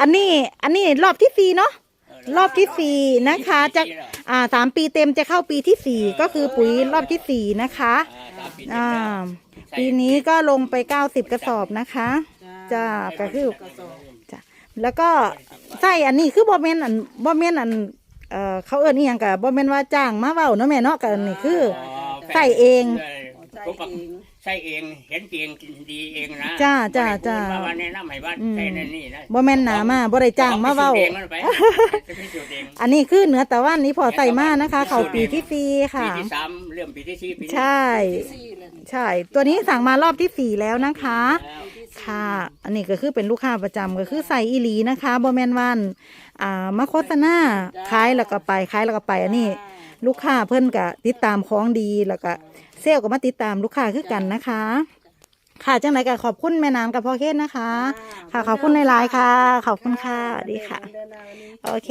อันนี้อันนี้รอบที่สี่เนาะรอบที่สี่นะคะ จะอ่าสามปีเต็มจะเข้าปีที่สี่ก็คือปุ๋ยรอบที่สี่นะคะอ่าปีนี้ก็ลงไปเก้าสิบกระสอบนะคะจ้าก็คือจ้ะแล้วก็ใส่อันนี้คือบ่แม่นอันบ่แม่นอันเอ่อเขาเอิ้นอีหยังก็บ่แม่นว่าจ้างมาเว้าเนาะแม่เนาะก็อันนี้คือใส่เอง ผมก็ใส่เองเห็นเองกินดีเองนะจ้าจ้าจ้าบ่ได้พูดว่าแนะนำให้ว่าอืม ใส่ในนี่นะบ่แม่นหนามาบ่ได้จ้างมาเว้าอไปสูตรองมันไปจะพิสูจน์เองอันนี้คือเหนือแต่ว่านี้พอใส่มานะคะ เขาปีที่สี่ปีค่ะ ที่สามเริ่มปีที่สี่ปีนี้ใช่ใช่ ตัวนี้สั่งมารอบที่สี่แล้วนะคะค่ะ อันนี้ก็คือเป็นลูกค้าประจำก็คือใส่อีหลีนะคะบ่แม่นวัน อ่ามาโฆษณาขายแล้วก็ไปขายแล้วก็ไปอันนี้ ลูกค้าเพิ่นก็ติดตามของดีแล้วก็เซลล์ก็มาติดตามลูกค้าคือกันนะคะ ค่ะจังไรก็ขอบคุณแม่น้ำกับพ่อเคนนะคะ ค่ะขอบคุณในไลน์ค่ะ ขอบคุณค่ะสวัสดีค่ะ โอเค